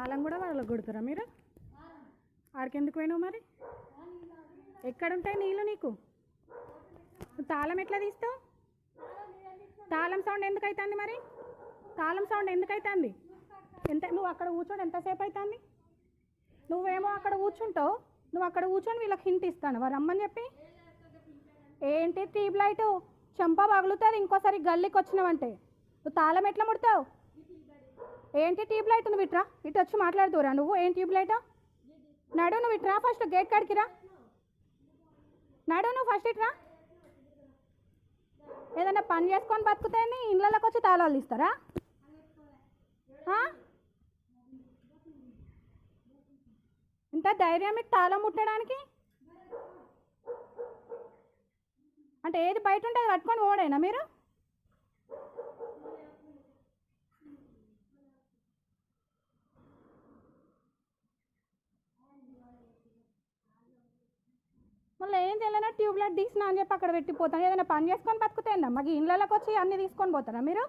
తాళం కూడా వాళ్ళకి కొడుతురా మీరు? ఆడికెందుకు పోయినావు మరి? ఎక్కడుంటాయి నీళ్ళు నీకు? నువ్వు తాళం ఎట్లా తీస్తావు? తాళం సౌండ్ ఎందుకు అవుతుంది మరి? తాళం సౌండ్ ఎందుకు అవుతుంది ఎంత నువ్వు అక్కడ కూర్చోండి ఎంతసేపు అవుతుంది నువ్వేమో అక్కడ కూర్చుంటావు. నువ్వు అక్కడ కూర్చొని వీళ్ళకి హింట్ ఇస్తాను వారు రమ్మని చెప్పి. ఏంటి ట్యూబ్ లైటు చెంప పగులుతుంది ఇంకోసారి గల్లీకి వచ్చినావంటే. నువ్వు తాళం ఎట్లా ముడతావు? ఏంటి ట్యూబ్ లైట్ నువ్వు ఇట్రా ఇటు వచ్చి మాట్లాడుతురా నువ్వు. ఏం ట్యూబ్ లైటా? నడు నువ్వు ఇట్రా ఫస్ట్ గేట్ కాడికి రా. నడు నువ్వు ఫస్ట్ ఇట్రా ఏదైనా పని చేసుకొని బతుకుతాయని ఇండ్లలోకి వచ్చి తాళాలు ఇస్తారా ఇంత ధైర్యం మీకు తాళం ముట్టడానికి? అంటే ఏది బయట ఉంటే అది పట్టుకొని ఓడేనా మీరు? మళ్ళీ ఏం తెలియనా ట్యూబ్లైట్ తీసినా అని చెప్పి అక్కడ పెట్టిపోతాను. ఏదైనా పని చేసుకొని బతుకుతాయండి మాకు ఇండ్లలోకి వచ్చి అన్నీ తీసుకొని పోతారా మీరు?